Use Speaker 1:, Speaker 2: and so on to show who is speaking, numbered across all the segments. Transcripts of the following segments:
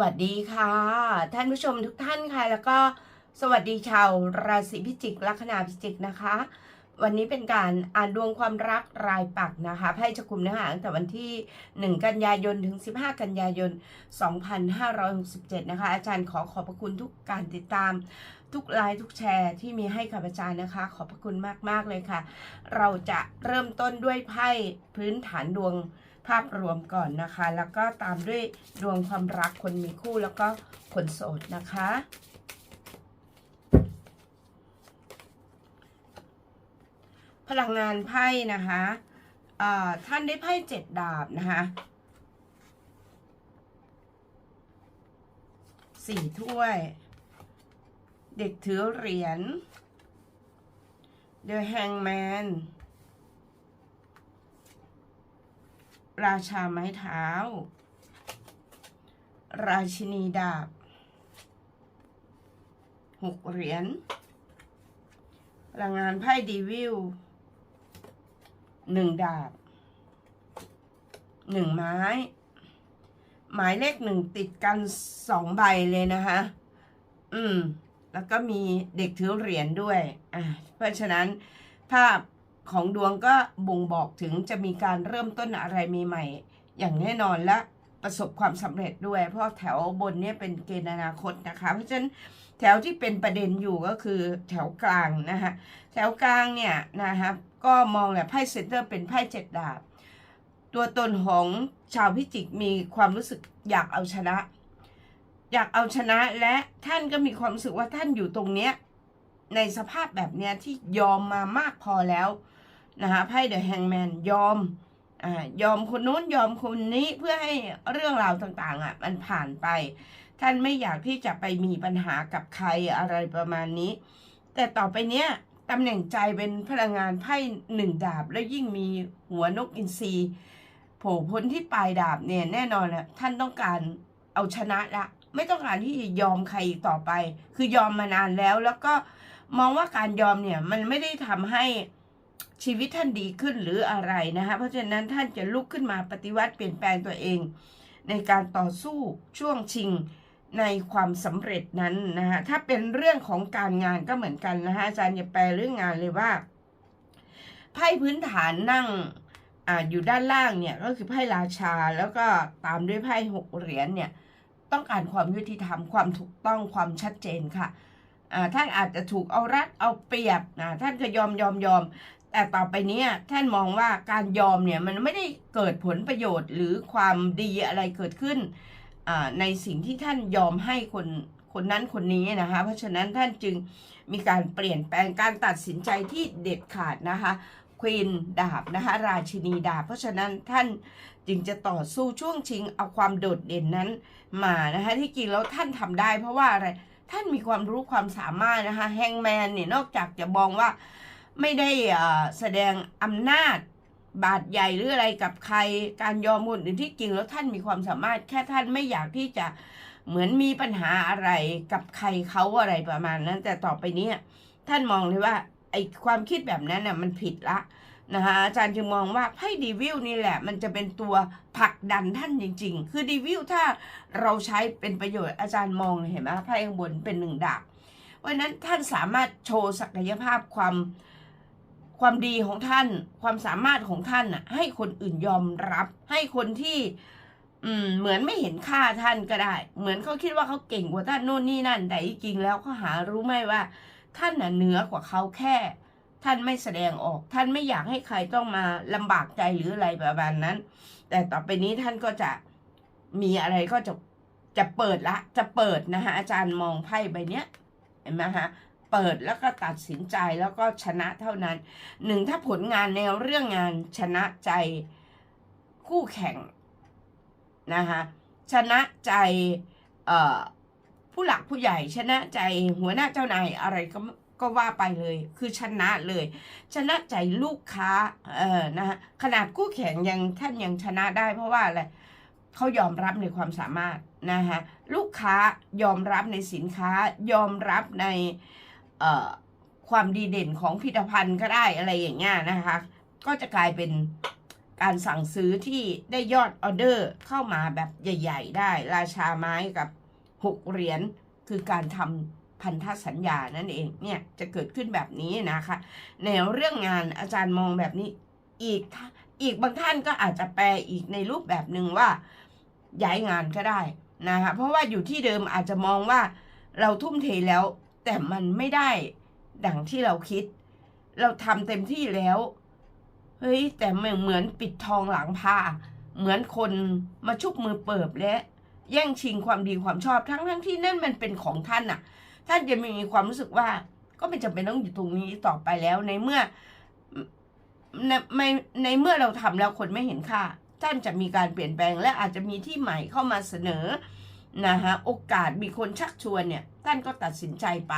Speaker 1: วัสดีค่ะ ท่านผู้ชมทุกท่านค่ะ แล้วก็สวัสดีชาวราศีพิจิกลัคนาพิจิกนะคะ วันนี้เป็นการอ่านดวงความรักรายปักนะคะไพ่จะคุมเนื้อหาตั้งแต่วันที่ 1 กันยายนถึง 15 กันยายน 2567 นะคะ อาจารย์ขอขอบพระคุณทุกการติดตาม ทุกไลน์ทุกแชร์ที่มีให้กับอาจารย์นะคะ ขอบพระคุณมาก ๆ เลยค่ะ เราจะเริ่มต้นด้วยไพ่พื้นฐานดวงภาพรวมก่อนนะคะ แล้วก็ตามด้วยดวงความรักคนมีคู่แล้วก็คนโสดนะคะ พลังงานไพ่นะคะท่านได้ไพ่เจ็ดดาบนะคะสี่ถ้วย เด็กถือเหรียญ The Hangman ราชาไม้เท้า ราชินีดาบหกเหรียญพลังงานไพ่ดีวิวหนึ่งดาบหนึ่งไม้ หมายเลขหนึ่งติดกันสองใบเลยนะคะ อืม แล้วก็มีเด็กถือเหรียญด้วยอะเพราะฉะนั้นภาพของดวงก็บ่งบอกถึงจะมีการเริ่มต้นอะไรใหม่ๆ อย่างแน่นอนและประสบความสำเร็จด้วย เพราะแถวบนเนี่ยเป็นเกณฑ์อนาคตนะคะ เพราะฉะนั้นแถวที่เป็นประเด็นอยู่ก็คือแถวกลางนะคะแถวกลางเนี่ยนะคะก็มองแหละไพ่เซนเตอร์เป็นไพ่เจ็ดดาบ ตัวตนของชาวพิจิกมีความรู้สึกอยากเอาชนะ อยากเอาชนะและท่านก็มีความรู้สึกว่าท่านอยู่ตรงเนี้ยในสภาพแบบเนี้ยที่ยอมมามากพอแล้วนะคะไพ่เดอะแฮงแมนยอมอ่ายอมคนนู้นยอมคนนี้เพื่อให้เรื่องราวต่างๆอะมันผ่านไป ท่านไม่อยากที่จะไปมีปัญหากับใครอะไรประมาณนี้ แต่ต่อไปเนี้ยตำแหน่งใจเป็นพลังงานไพ่หนึ่งดาบ แล้วยิ่งมีหัวนกอินทรีโผล่พ้นที่ปลายดาบเนี่ยแน่นอนอะท่านต้องการเอาชนะละ ไม่ต้องการที่จะยอมใครอีกต่อไป คือยอมมานานแล้ว แล้วก็มองว่าการยอมเนี่ยมันไม่ได้ทำให้ชีวิตท่านดีขึ้นหรืออะไรนะคะ เพราะฉะนั้นท่านจะลุกขึ้นมาปฏิวัติเปลี่ยนแปลงตัวเอง ในการต่อสู้ช่วงชิงในความสำเร็จนั้นนะคะถ้าเป็นเรื่องของการงานก็เหมือนกันนะคะอาจารย์จะแปลเรื่องงานเลยว่าไพ่พื้นฐานนั่งออยู่ด้านล่างเนี่ยก็คือไพ่ราชาแล้วก็ตามด้วยไพ่หกเหรียญเนี่ย ต้องการความยุติธรรมความถูกต้องความชัดเจนค่ะท่านอาจจะถูกเอารัดเอาเปรียบนะท่านก็ยอมยอมยอม แต่ต่อไปนี้ท่านมองว่าการยอมเนี่ยมันไม่ได้เกิดผลประโยชน์หรือความดีอะไรเกิดขึ้นในสิ่งที่ท่านยอมให้คนคนนั้นคนนี้นะคะ เพราะฉะนั้นท่านจึงมีการเปลี่ยนแปลงการตัดสินใจที่เด็ดขาดนะคะ ควีนดาบนะคะราชินีดาบ เพราะฉะนั้นท่านจึงจะต่อสู้ช่วงชิงเอาความโดดเด่นนั้นมานะคะที่จริงแล้วท่านทำได้ เพราะว่าอะไรท่านมีความรู้ความสามารถนะคะแฮงแมนเนี่ยนอกจากจะมองว่าไม่ได้แสดงอำนาจบาดใหญ่หรืออะไรกับใครการยอมคนอื่ที่จริงแล้วท่านมีความสามารถแค่ท่านไม่อยากที่จะเหมือนมีปัญหาอะไรกับใครเขาอะไรประมาณนั้น แต่ต่อไปนี้ท่านมองเลยว่า ความคิดแบบนั้นน่ะมันผิดละนะคะอาจารย์จึงมองว่าไพ่ดีวิลนี่แหละ มันจะเป็นตัวผลักดันท่านจริง ๆ คือดีวิลถ้าเราใช้เป็นประโยชน์อาจารย์มองเห็นไหมไพ่ข้างบนเป็นหนึ่งดาบเพราะนั้นท่านสามารถโชว์ศักยภาพความความดีของท่าน ความสามารถของท่านน่ะให้คนอื่นยอมรับ ให้คนที่อืมเหมือนไม่เห็นค่าท่านก็ได้ เหมือนเขาคิดว่าเขาเก่งกว่าท่านโน่นนี่นั่น แต่จริงแล้วเขาหารู้ไหมว่า ท่านน่ะเหนือกว่าเขาแค่ ท่านไม่แสดงออก ท่านไม่อยากให้ใครต้องมาลำบากใจหรืออะไรประมาณนั้น แต่ต่อไปนี้ท่านก็จะมีอะไรก็จะจะเปิดละ จะเปิดนะคะอาจารย์มองไพ่ใบเนี้ยเห็นไหมฮะเปิดแล้วก็ตัดสินใจแล้วก็ชนะเท่านั้นหนึ่งถ้าผลงานในเรื่องงานชนะใจคู่แข่งนะคะชนะใจ ผู้หลักผู้ใหญ่ชนะใจหัวหน้าเจ้านายอะไรก็ก็ว่าไปเลย คือชนะเลย ชนะใจลูกค้า เออนะฮะขนาดคู่แข่งยังท่านยังชนะได้เพราะว่าอะไรเขายอมรับในความสามารถนะฮะลูกค้ายอมรับในสินค้า ยอมรับในเอ่อความดีเด่นของผลิตภัณฑ์ก็ได้อะไรอย่างเงี้ยนะคะ ก็จะกลายเป็นการสั่งซื้อที่ได้ยอดออเดอร์เข้ามาแบบใหญ่ ๆ ได้ ราชาไม้กับ หกเหรียญคือการทำพันธสัญญานั่นเองเนี่ยจะเกิดขึ้นแบบนี้นะคะในวเรื่องงานอาจารย์มองแบบนี้อีกอีกบางท่านก็อาจจะแปลอีกในรูปแบบหนึ่งว่าย้ายงานก็ได้นะคะเพราะว่าอยู่ที่เดิมอาจจะมองว่าเราทุ่มเทแล้ว แต่มันไม่ได้ดังที่เราคิด เราทำเต็มที่แล้วเฮ้ยแต่เหมือนปิดทองหลังพาเหมือนคนมาชุบมือเปิบและ แย่งชิงความดีความชอบทั้งทั้งที่นั่นมันเป็นของท่านน่ะ ท่านจะมีความรู้สึกว่า ก็ไม่จำเป็นต้องอยู่ตรงนี้ต่อไปแล้วในเมื่อในในเมื่อเราทำแล้วคนไม่เห็นค่า ท่านจะมีการเปลี่ยนแปลงและอาจจะมีที่ใหม่เข้ามาเสนอนะฮะโอกาสมีคนชักชวนเนี่ย ท่านก็ตัดสินใจไป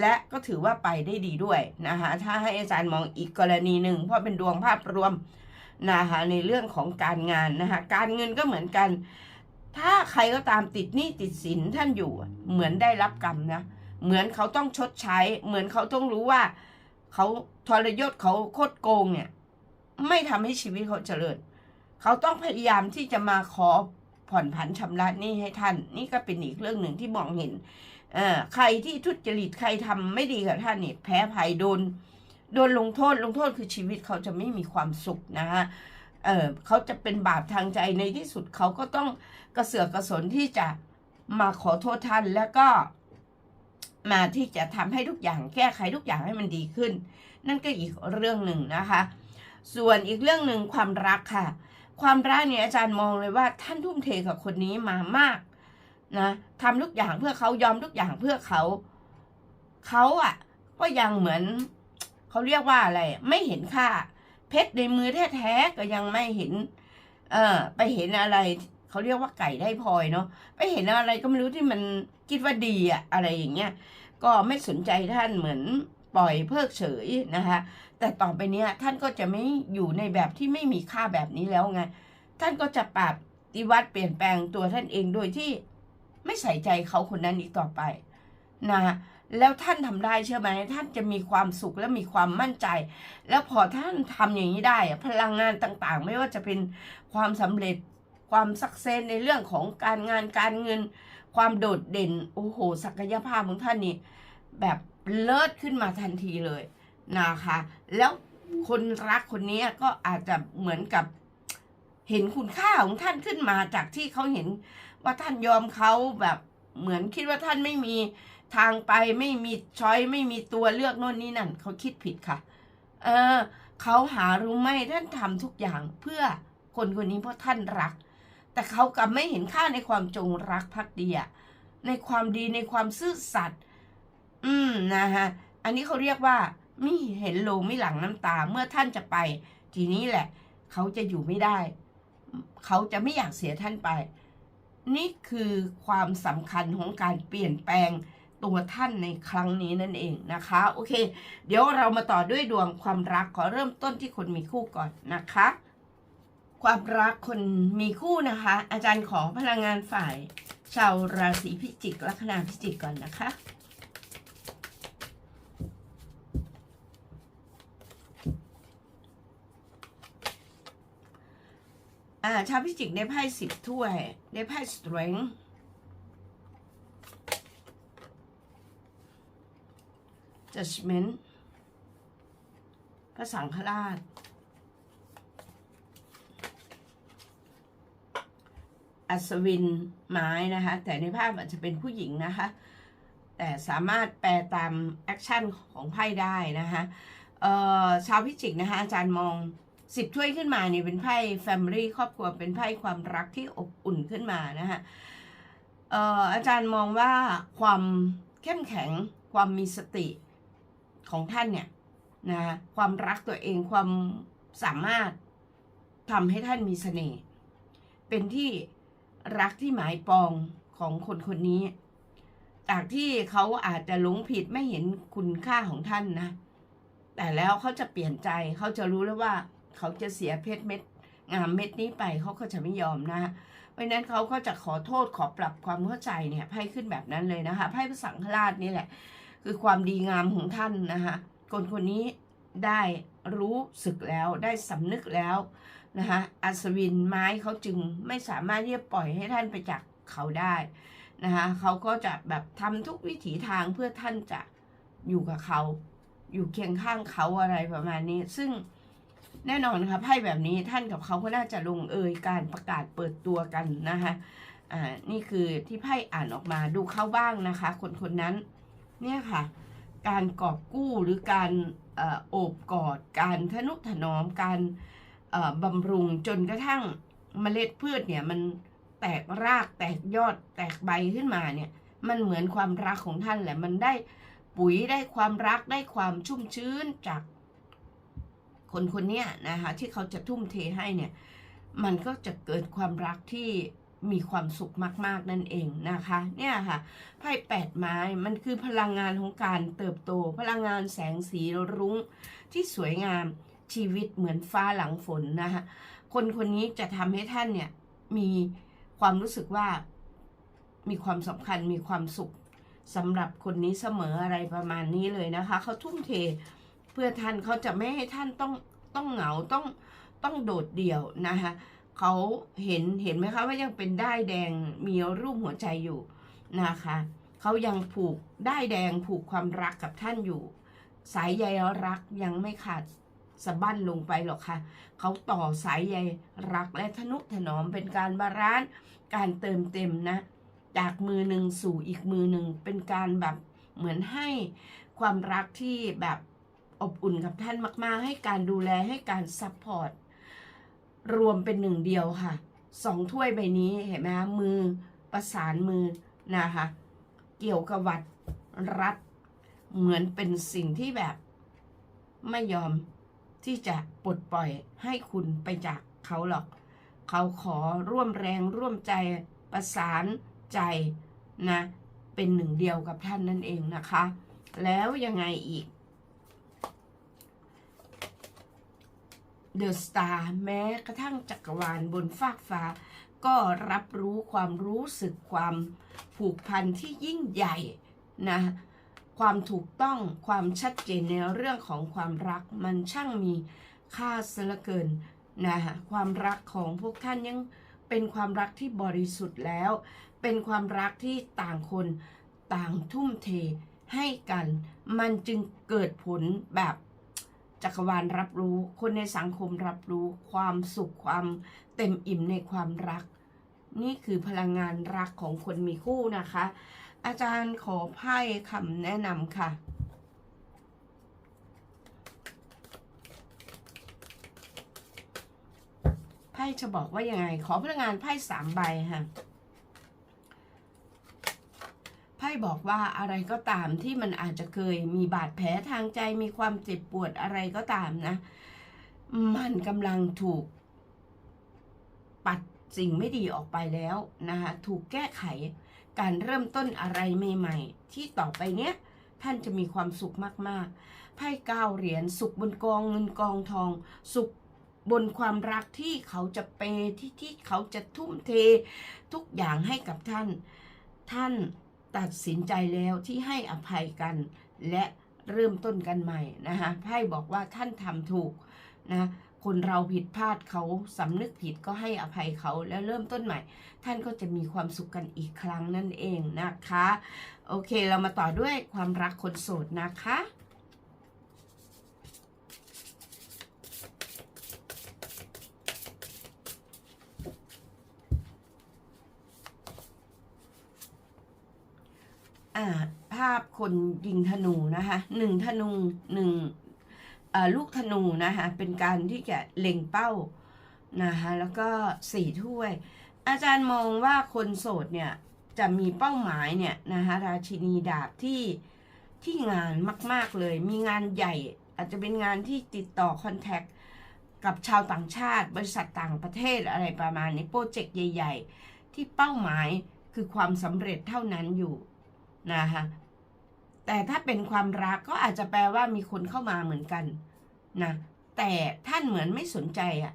Speaker 1: และก็ถือว่าไปได้ดีด้วยนะคะถ้าให้อาจารย์มองอีกกรณีหนึ่งเพราะเป็นดวงภาพรวมนะคะในเรื่องของการงานนะคะการเงินก็เหมือนกัน ถ้าใครก็ตามติดหนี้ติดสินท่านอยู่ เหมือนได้รับกรรมนะ เหมือนเขาต้องชดใช้ เหมือนเขาต้องรู้ว่า เขาทรยศเขาโคตรโกงเนี่ย ไม่ทำให้ชีวิตเขาเจริญ เขาต้องพยายามที่จะมาขอผ่อนผันชำระหนี้ให้ท่าน นี่ก็เป็นอีกเรื่องหนึ่งที่มองเห็นเอ่อใครที่ทุจริตใครทำไม่ดีกับท่านเนี่ยแพ้ภัยโดนโดนลงโทษลงโทษคือชีวิตเขาจะไม่มีความสุขนะฮะ เออเขาจะเป็นบาปทางใจในที่สุดเขาก็ต้องกระเสือกกระสนที่จะมาขอโทษท่านแล้วก็มาที่จะทำให้ทุกอย่างแก้ไขทุกอย่างให้มันดีขึ้น นั่นก็อีกเรื่องหนึ่งนะคะ ส่วนอีกเรื่องหนึ่งความรักค่ะ ความรักเนี่ยอาจารย์มองเลยว่าท่านทุ่มเทกับคนนี้มามากนะทำทุกอย่างเพื่อเขายอมทุกอย่างเพื่อเขาเขาอะก็ยังเหมือนเขาเรียกว่าอะไรไม่เห็นค่า เพชรในมือแท้ๆก็ยังไม่เห็น เออไปเห็นอะไรเขาเรียกว่าไก่ได้พลอยเนาะไปเห็นอะไรก็ไม่รู้ที่มันคิดว่าดีอะอะไรอย่างเงี้ยก็ไม่สนใจท่านเหมือนปล่อยเพิกเฉยนะคะ แต่ต่อไปเนี้ยท่านก็จะไม่อยู่ในแบบที่ไม่มีค่าแบบนี้แล้วไงท่านก็จะปรับปฏิวัติเปลี่ยนแปลงตัวท่านเองโดยที่ไม่ใส่ใจเขาคนนั้นอีกต่อไปนะ แล้วท่านทำได้เชื่อไหมท่านจะมีความสุขและมีความมั่นใจ แล้วพอท่านทำอย่างนี้ได้พลังงานต่างๆ ไม่ว่าจะเป็นความสำเร็จความสักเซนในเรื่องของการงานการเงิน ความโดดเด่นโอ้โห ศักยภาพของท่านนี่แบบเลิศขึ้นมาทันทีเลยนะคะ แล้วคนรักคนนี้ก็อาจจะเหมือนกับเห็นคุณค่าของท่านขึ้นมาจากที่เขาเห็นว่าท่านยอมเขาแบบเหมือนคิดว่าท่านไม่มี ทางไปไม่มีช้อยไม่มีตัวเลือกโน่นนี่นั่นเขาคิดผิดค่ะ เออเขาหารู้ไหมท่านทำทุกอย่างเพื่อคนคนนี้เพราะท่านรัก แต่เขากลับไม่เห็นค่าในความจงรักภักดีในความดีในความซื่อสัตย์อืมนะฮะอันนี้เขาเรียกว่าไม่เห็นโลไม่หลังน้ำตาเมื่อท่านจะไป ทีนี้แหละ เขาจะอยู่ไม่ได้ เขาจะไม่อยากเสียท่านไป นี่คือความสำคัญของการเปลี่ยนแปลง ตัวท่านในครั้งนี้นั่นเองนะคะ โอเค เดี๋ยวเรามาต่อด้วยดวงความรักขอเริ่มต้นที่คนมีคู่ก่อนนะคะ ความรักคนมีคู่นะคะ อาจารย์ขอพลังงานฝ่าย ชาวราศีพิจิกลัคนาพิจิกก่อนนะคะอ่าชาวพิจิกได้ไพ่สิบถ้วย ได้ไพ่ strength judgment พระสังฆราช อัศวินไม้นะคะ แต่ในภาพอาจจะเป็นผู้หญิงนะคะ แต่สามารถแปลตามแอคชั่นของไพ่ได้นะคะชาวพิจิกนะคะ อาจารย์มองสิบถ้วยขึ้นมาเนี่ยเป็นไพ่แฟมิลี่ครอบครัวเป็นไพ่ความรักที่อบอุ่นขึ้นมานะคะอออาจารย์มองว่าความเข้มแข็งความมีสติ ของท่านเนี่ยนะความรักตัวเองความสามารถทำให้ท่านมีเสน่ห์เป็นที่รักที่หมายปองของคนคนนี้ จากที่เขาอาจจะหลงผิดไม่เห็นคุณค่าของท่านนะ แต่แล้วเขาจะเปลี่ยนใจเขาจะรู้แล้วว่า เขาจะเสียเพชรเม็ดงามเม็ดนี้ไปเขาก็จะไม่ยอมนะเพราะฉะนั้นเขาก็จะขอโทษขอปรับความเข้าใจเนี่ยไพ่ขึ้นแบบนั้นเลยนะคะไพ่พระสังฆราชนี่แหละ คือความดีงามของท่านนะคะคนคนนี้ได้รู้สึกแล้วได้สำนึกแล้วนะคะอัศวินไม้เขาจึงไม่สามารถที่จะปล่อยให้ท่านไปจากเขาได้นะคะเขาก็จะแบบทำทุกวิถีทางเพื่อท่านจะอยู่กับเขา อยู่เคียงข้างเขาอะไรประมาณนี้ ซึ่งแน่นอนค่ะไพ่แบบนี้ท่านกับเขาก็น่าจะลงเอยการประกาศเปิดตัวกันนะคะอ่านี่คือที่ไพ่อ่านออกมาดูเขาบ้างนะคะ คนคนนั้น เนี่ยค่ะ การกอบกู้หรือการโอบกอด การทนุถนอม การบำรุงจนกระทั่งเมล็ดพืชเนี่ยมันแตกรากแตกยอดแตกใบขึ้นมาเนี่ยมันเหมือนความรักของท่านแหละมันได้ปุ๋ยได้ความรักได้ความชุ่มชื้นจากคนคนนี้นะคะที่เขาจะทุ่มเทให้เนี่ยมันก็จะเกิดความรักที่ มีความสุขมาก ๆ นั่นเองนะคะ เนี่ยค่ะไพ่แปดไม้มันคือพลังงานของการเติบโต พลังงานแสงสีรุ้งที่สวยงามชีวิตเหมือนฟ้าหลังฝนนะคะคนคนนี้จะทำให้ท่านเนี่ยมีความรู้สึกว่ามีความสำคัญมีความสุขสำหรับคนนี้เสมออะไรประมาณนี้เลยนะคะ เขาทุ่มเทเพื่อท่านเขาจะไม่ให้ท่านต้องต้องเหงาต้องต้องโดดเดี่ยวนะคะ เขาเห็นเห็นไหมคะว่ายังเป็นได้ายแดงมีรูปหัวใจอยู่นะคะเขายังผูกได้ายแดงผูกความรักกับท่านอยู่ สายใยรักยังไม่ขาดสะบั้นลงไปหรอกค่ะเขาต่อสายใยรักและทนุถนอมเป็นการบาลานซ์การเติมเต็มนะ จากมือหนึ่งสู่อีกมือหนึ่งเป็นการแบบเหมือนให้ความรักที่แบบอบอุ่นกับท่านมาก ๆ ให้การดูแลให้การซัพพอร์ต รวมเป็นหนึ่งเดียวค่ะสองถ้วยใบนี้เห็นไหมคะมือประสานมือนะคะเกี่ยวกับวัดรัดเหมือนเป็นสิ่งที่แบบ ไม่ยอมที่จะปลดปล่อยให้คุณไปจากเขาหรอก เขาขอร่วมแรงร่วมใจประสานใจนะ เป็นหนึ่งเดียวกับท่านนั่นเองนะคะ แล้วยังไงอีก เดอะสตาร์แม้กระทั่งจักรวาลบนฟากฟ้า ก็รับรู้ความรู้สึกความผูกพันที่ยิ่งใหญ่นะความถูกต้องความชัดเจนในเรื่องของความรักมันช่างมีค่าเสลือเกินนะความรักของพวกท่านยังเป็นความรักที่บริสุทธิ์แล้ว เป็นความรักที่ต่างคนต่างทุ่มเทให้กัน มันจึงเกิดผลแบบ จักรวาลรับรู้ คนในสังคมรับรู้ ความสุขความเต็มอิ่มในความรัก นี่คือพลังงานรักของคนมีคู่นะคะ อาจารย์ขอไพ่คำแนะนำค่ะไพ่จะบอกว่ายังไง ขอพลังงานไพ่สามใบค่ะ ไพ่บอกว่าอะไรก็ตามที่มันอาจจะเคยมีบาดแผลทางใจมีความเจ็บปวดอะไรก็ตามนะ มันกำลังถูก ปัดสิ่งไม่ดีออกไปแล้วนะคะถูกแก้ไขการเริ่มต้นอะไรใหม่ๆ ที่ต่อไปเนี้ยท่านจะมีความสุขมากๆ ไพ่เก้าเหรียญสุขบนกองเงินกองทอง สุขบนความรักที่เขาจะเปย์ที่ที่เขาจะทุ่มเท ทุกอย่างให้กับท่าน ท่าน ตัดสินใจแล้วที่ให้อภัยกัน และเริ่มต้นกันใหม่นะคะไพ่บอกว่าท่านทำถูกนะคนเราผิดพลาดเขาสำนึกผิดก็ให้อภัยเขาแล้วเริ่มต้นใหม่ ท่านก็จะมีความสุขกันอีกครั้งนั่นเองนะคะ โอเคเรามาต่อด้วยความรักคนโสดนะคะ ภาพคนยิงธนูนะคะหนึ่งธนูหนึ่งลูกธนูนะคะเป็นการที่จะเล็งเป้านะคะแล้วก็สี่ถ้วย อาจารย์มองว่าคนโสดเนี่ยจะมีเป้าหมายเนี่ยนะคะราชินีดาบที่ที่งานมาก ๆเลย มีงานใหญ่อาจจะเป็นงานที่ติดต่อคอนแทคกับชาวต่างชาติ บริษัทต่างประเทศอะไรประมาณนี้โปรเจกต์ใหญ่ ๆ ที่เป้าหมายคือความสำเร็จเท่านั้นอยู่ นะคะแต่ถ้าเป็นความรักก็อาจจะแปลว่ามีคนเข้ามาเหมือนกันนะแต่ท่านเหมือนไม่สนใจอะ่ะ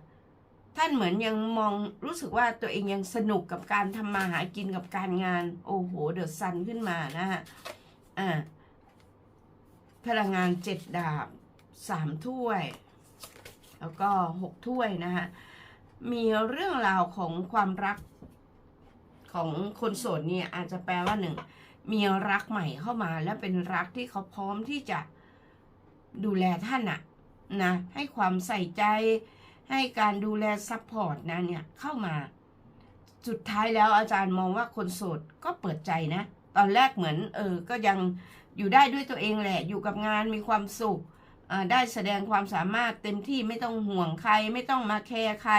Speaker 1: ท่านเหมือนยังมองรู้สึกว่าตัวเองยังสนุกกับการทำมาหากินกับการงาน โอ้โห เดือดซันขึ้นมานะฮะอ่าพลังงานเจ็ดดาบสามถ้วย แล้วก็หกถ้วยนะฮะมีเรื่องราวของความรักของคนโสดเนี่ยอาจจะแปลว่าหนึ่ง มีรักใหม่เข้ามา และเป็นรักที่เขาพร้อมที่จะดูแลท่านอะนะ ให้ความใส่ใจให้การดูแลซัพพอร์ตนะเนี่ยเข้ามา สุดท้ายแล้วอาจารย์มองว่าคนโสดก็เปิดใจนะ ตอนแรกเหมือน เออ ก็ยังอยู่ได้ด้วยตัวเองแหละ อยู่กับงานมีความสุขได้แสดงความสามารถเต็มที่ไม่ต้องห่วงใคร ไม่ต้องมาแคร์ใคร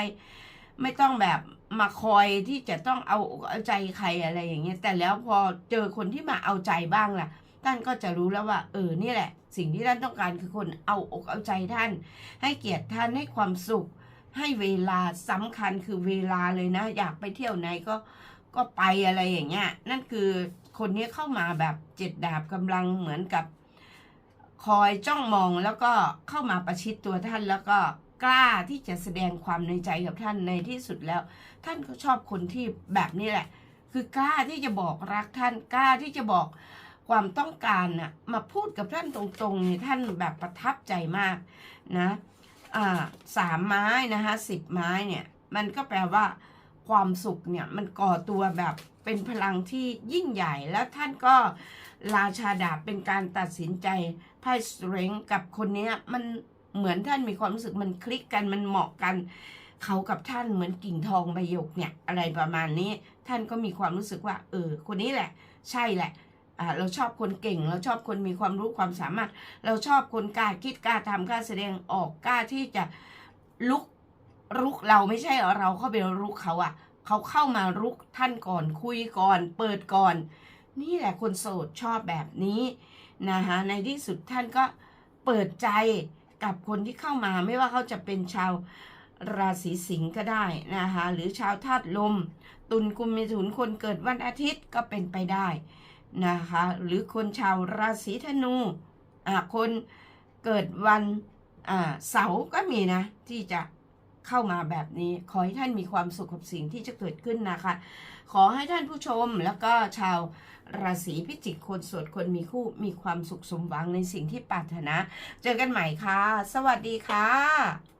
Speaker 1: ไม่ต้องแบบมาคอยที่จะต้องเอาเอาใจใครอะไรอย่างเงี้ย แต่แล้วพอเจอคนที่มาเอาใจบ้างล่ะ ท่านก็จะรู้แล้วว่า เออ นี่แหละ สิ่งที่ท่านต้องการคือคนเอาอกเอาใจท่าน ให้เกียรติท่านให้ความสุข ให้เวลาสำคัญคือเวลาเลยนะ อยากไปเที่ยวไหนก็ก็ไปอะไรอย่างเงี้ย นั่นคือคนนี้เข้ามาแบบเจ็ดดาบกำลังเหมือนกับ คอยจ้องมองแล้วก็เข้ามาประชิดตัวท่านแล้วก็ กล้าที่จะแสดงความในใจกับท่านในที่สุดแล้ว ท่านก็ชอบคนที่แบบนี้แหละ คือกล้าที่จะบอกรักท่านกล้าที่จะบอกความต้องการน่ะมาพูดกับท่านตรงๆนี่ท่านแบบประทับใจมากนะอ่าสามไม้นะคะสิบไม้เนี่ยมันก็แปลว่าความสุขเนี่ยมันก่อตัวแบบเป็นพลังที่ยิ่งใหญ่แล้วท่านก็ราชาดาบเป็นการตัดสินใจไพ่สเตรงกับคนนี้มัน เหมือนท่านมีความรู้สึกมันคลิกกันมันเหมาะกันเขากับท่านเหมือนกิ่งทองใบหยกเนี่ยอะไรประมาณนี้ ท่านก็มีความรู้สึกว่า เออ คนนี้แหละ ใช่แหละเราชอบคนเก่ง เราชอบคนมีความรู้ความสามารถ เราชอบคนกล้าคิดกล้าทำกล้าแสดงออกกล้าที่จะลุกรุกเราไม่ใช่เราเข้าไปรุกเขาอะ่ะ เขาเข้ามารุกท่านก่อนคุยก่อน เปิดก่อน นี่แหละคนโสดชอบแบบนี้นะคะในที่สุดท่านก็เปิดใจ กับคนที่เข้ามาไม่ว่าเขาจะเป็นชาวราศีสิงห์ก็ได้นะคะหรือชาวธาตุลม ตุลกุมมิถุนคนเกิดวันอาทิตย์ก็เป็นไปได้นะคะหรือคนชาวราศีธนูอ่าคนเกิดวันอ่าเสาร์ก็มีนะที่จะเข้ามาแบบนี้ขอให้ท่านมีความสุขกับสิ่งที่จะเกิดขึ้นนะคะ ขอให้ท่านผู้ชมแล้วก็ชาว ราศีพิจิกคนโสดคนมีคู่มีความสุขสมหวังในสิ่งที่ปรารถนา เจอกันใหม่ค่ะ สวัสดีค่ะ